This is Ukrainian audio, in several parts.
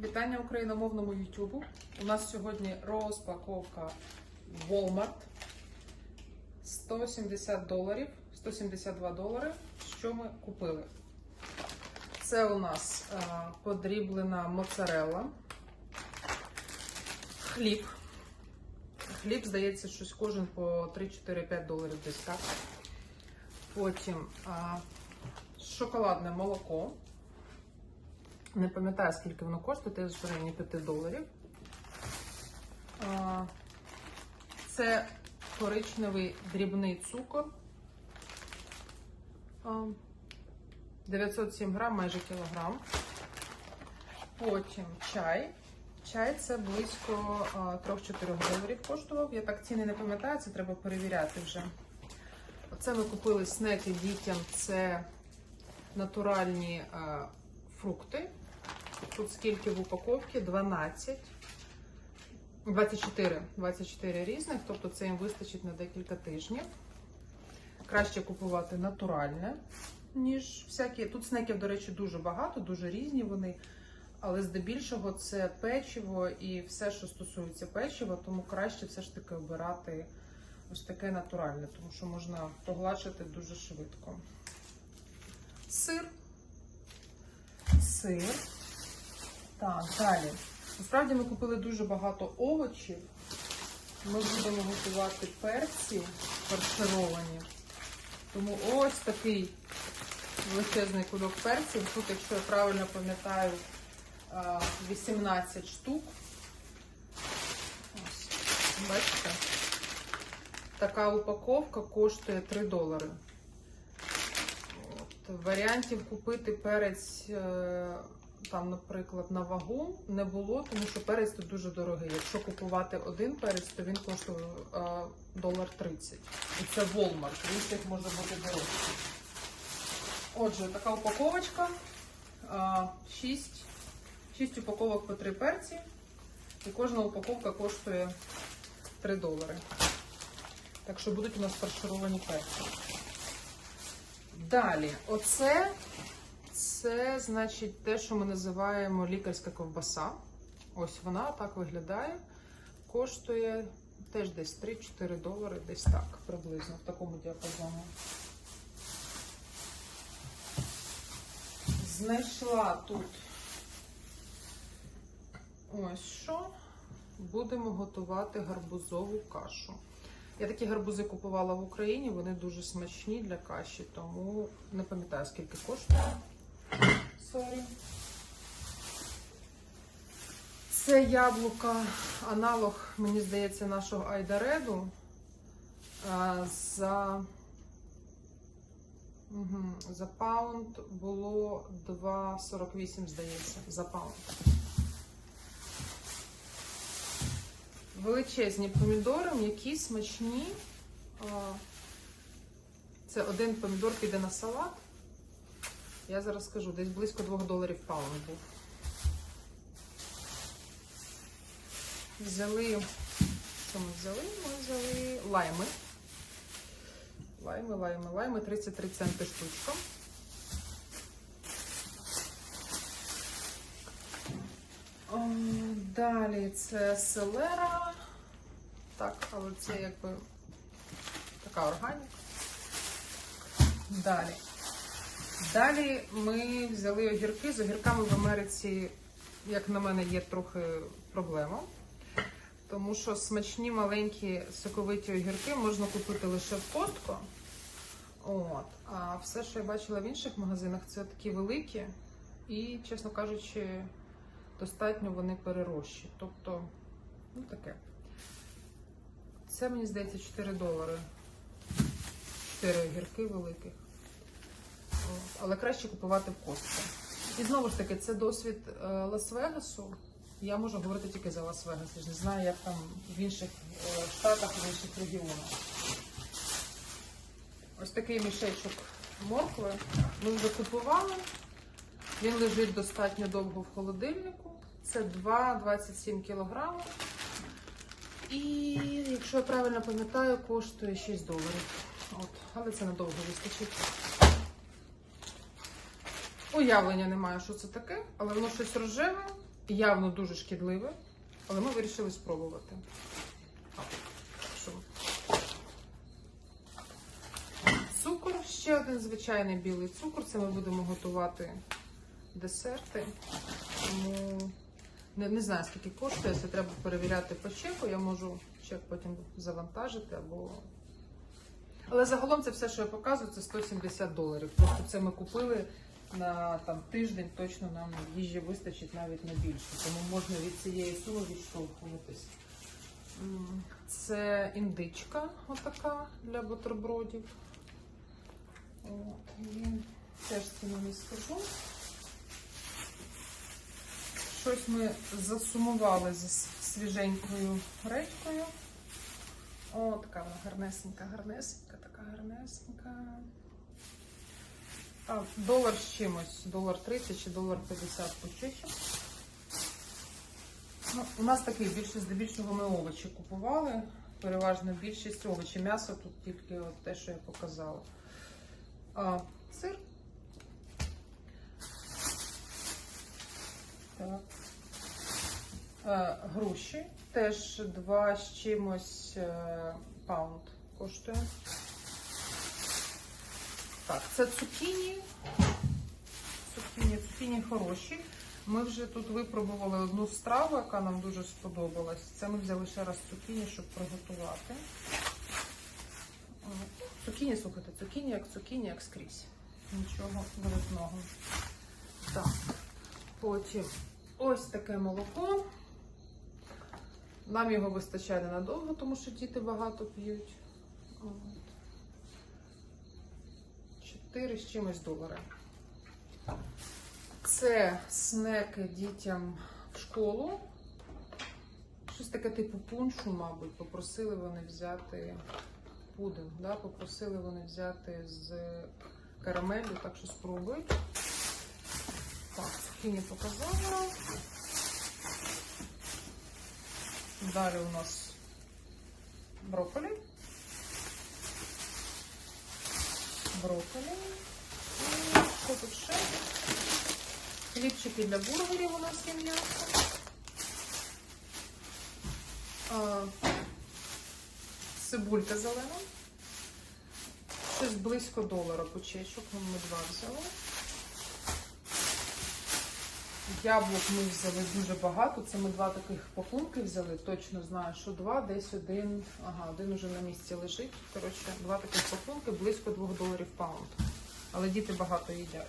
Вітання україномовному Ютубу. У нас сьогодні розпаковка Walmart 170 доларів, 172 долари. Що ми купили? Це у нас е, подріблена моцарелла, хліб. Хліб, здається, щось кожен по 3-4-5 доларів десь так. Потім а, шоколадне молоко. Не пам'ятаю, скільки воно коштує, теж в районі 5 доларів. Це коричневий дрібний цукор. 907 грам, майже кілограм. Потім чай. Чай це близько 3-4 доларів коштував. Я так ціни не пам'ятаю, це треба перевіряти вже. Оце ми купили снеки дітям. Це натуральні фрукти. Тут скільки в упаковці? 12. 24. 24 різних, тобто це їм вистачить на декілька тижнів. Краще купувати натуральне, ніж всякі. Тут снеків, до речі, дуже багато, дуже різні вони. Але здебільшого це печиво і все, що стосується печива, тому краще все ж таки обирати ось таке натуральне, тому що можна погладшити дуже швидко. Сир. Сир. Так, далі. Насправді ми купили дуже багато овочів. Ми будемо готувати перці фаршировані. Тому ось такий величезний кульок перців. Тут, якщо я правильно пам'ятаю, 18 штук. Ось, бачите? Така упаковка коштує 3 долари. От, варіантів купити перець, е, там, наприклад, на вагу не було, тому що перець тут дуже дорогий. Якщо купувати один перець, то він коштує е, долар 30. І це Walmart, він їх може бути дорожче. Отже, така упаковочка. 6, 6 упаковок по 3 перці. І кожна упаковка коштує 3 долари. Так що будуть у нас фаршировані перці. Далі, оце це значить те, що ми називаємо лікарська ковбаса. Ось вона так виглядає. Коштує теж десь 3-4 долари, десь так, приблизно в такому діапазоні. Знайшла тут ось що. Будемо готувати гарбузову кашу. Я такі гарбузи купувала в Україні, вони дуже смачні для каші, тому не пам'ятаю, скільки коштує. Сорі. Це яблука, аналог, мені здається, нашого Айдареду. За, угу, за паунд було 2,48, здається, за паунд. Величезні помідори, м'які, смачні. Це один помідор піде на салат. Я зараз скажу, десь близько 2 доларів паунд був. Взяли, що ми взяли? Ми взяли лайми. Лайми, лайми, лайми, 33 центи штучка. Далі це селера. Так, але це якби така органіка. Далі. Далі ми взяли огірки. З огірками в Америці, як на мене, є трохи проблема. Тому що смачні маленькі соковиті огірки можна купити лише в Костко. От. А все, що я бачила в інших магазинах, це такі великі і, чесно кажучи, достатньо вони перерощі. Тобто, ну таке. Це, мені здається, 4 долари. 4 огірки великих. Але краще купувати в Костко. І знову ж таки, це досвід е, Лас-Вегасу. Я можу говорити тільки за Лас-Вегас. Я ж не знаю, як там в інших е, штатах, в інших регіонах. Ось такий мішечок моркви. Ми вже купували. Він лежить достатньо довго в холодильнику. Це 2,27 кг. І, якщо я правильно пам'ятаю, коштує 6 доларів. От. Але це надовго вистачить. Уявлення немає, що це таке, але воно щось рожеве явно дуже шкідливе, але ми вирішили спробувати. Цукор, ще один звичайний білий цукор. Це ми будемо готувати десерти. Тому не, не знаю, скільки коштує, це треба перевіряти по чеку. Я можу чек потім завантажити або. Але загалом це все, що я показую, це 170 доларів. Просто це ми купили на там, тиждень, точно нам їжі вистачить навіть на більше. Тому можна від цієї суми відштовхуватись. Це індичка отака для бутербродів. От, і теж ціну не скажу. Щось ми засумували з свіженькою редькою. О, така вона гарнесенька, гарнесенька, така гарнесенька. А, долар з чимось, долар 30 чи долар 50 по чечі. Ну, у нас такий більше здебільшого ми овочі купували. Переважно більшість овочі. М'ясо тут тільки от те, що я показала. А, сир. Так. Е, груші. Теж два з чимось е, паунд коштує. Так, це цукіні. Цукіні, цукіні хороші. Ми вже тут випробували одну страву, яка нам дуже сподобалась. Це ми взяли ще раз цукіні, щоб приготувати. Цукіні, слухайте, цукіні як цукіні, як скрізь. Нічого виразного. Так, потім ось таке молоко. Нам його вистачає ненадовго, тому що діти багато п'ють. От. Чотири з чимось долари. Це снеки дітям в школу. Щось таке типу пуншу, мабуть, попросили вони взяти пудинг, да? попросили вони взяти з карамеллю, так що спробують. Так, цукіні показала. Далі у нас брокколі. Брокколі. І що тут ще? Хлібчики для бургерів у нас є м'ясо. Цибулька зелена. Щось близько долара почечок. Ми два взяли. Яблук ми взяли дуже багато. Це ми два таких пакунки взяли. Точно знаю, що два, десь один. Ага, один уже на місці лежить. Коротше, два таких пакунки близько 2 доларів паунд. Але діти багато їдять.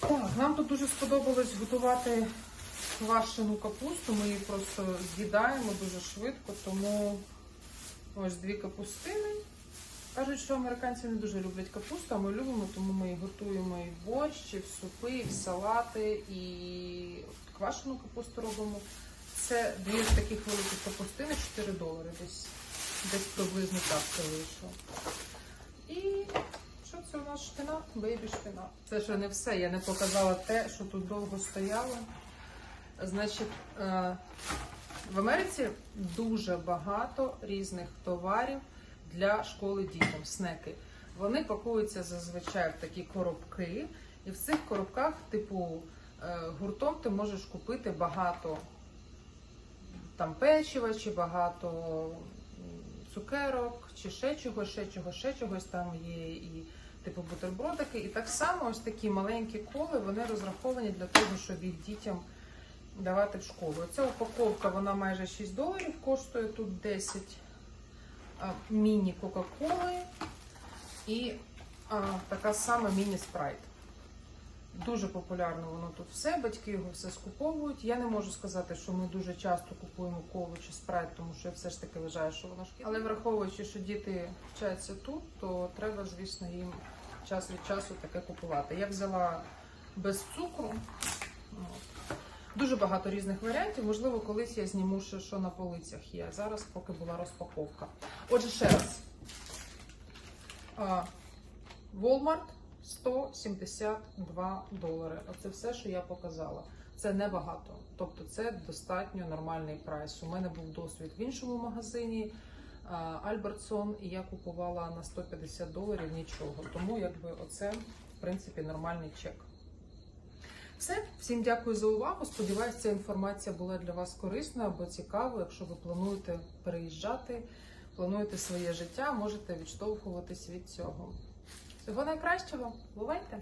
Так, нам тут дуже сподобалось готувати квашену капусту. Ми її просто з'їдаємо дуже швидко, тому ось дві капустини. Кажуть, що американці не дуже люблять капусту, а ми любимо, тому ми готуємо і в борщ, і в супи, і в салати, і квашену капусту робимо. Це дві з таких великих капустини, 4 долари. Десь, десь приблизно так це вийшло. І що це у нас шпинат? Бейбі шпинат. Це ще не все. Я не показала те, що тут довго стояло. Значить, е, в Америці дуже багато різних товарів для школи дітям, снеки. Вони пакуються зазвичай в такі коробки, і в цих коробках, типу, е, гуртом ти можеш купити багато там печива, чи багато цукерок, чи ще чогось, ще чогось, ще чогось. Там є і типу бутербродики. І так само ось такі маленькі коли вони розраховані для того, щоб їх дітям давати в школу. Ця упаковка вона майже 6 доларів коштує тут 10 а, міні Кока-Коли і така сама міні спрайт. Дуже популярно воно тут все, батьки його все скуповують. Я не можу сказати, що ми дуже часто купуємо колу чи спрайт, тому що я все ж таки вважаю, що воно шкідливе. Але враховуючи, що діти вчаться тут, то треба, звісно, їм час від часу таке купувати. Я взяла без цукру. Дуже багато різних варіантів. Можливо, колись я зніму ще, що на полицях є. Зараз поки була розпаковка. Отже, ще раз. Walmart 172 долари. Оце все, що я показала. Це небагато. Тобто це достатньо нормальний прайс. У мене був досвід в іншому магазині Альбертсон, і я купувала на 150 доларів нічого. Тому якби оце в принципі нормальний чек. Все, Всім дякую за увагу. Сподіваюсь, ця інформація була для вас корисною або цікавою. Якщо ви плануєте переїжджати, плануєте своє життя, можете відштовхуватись від цього. Всього найкращого. Бувайте!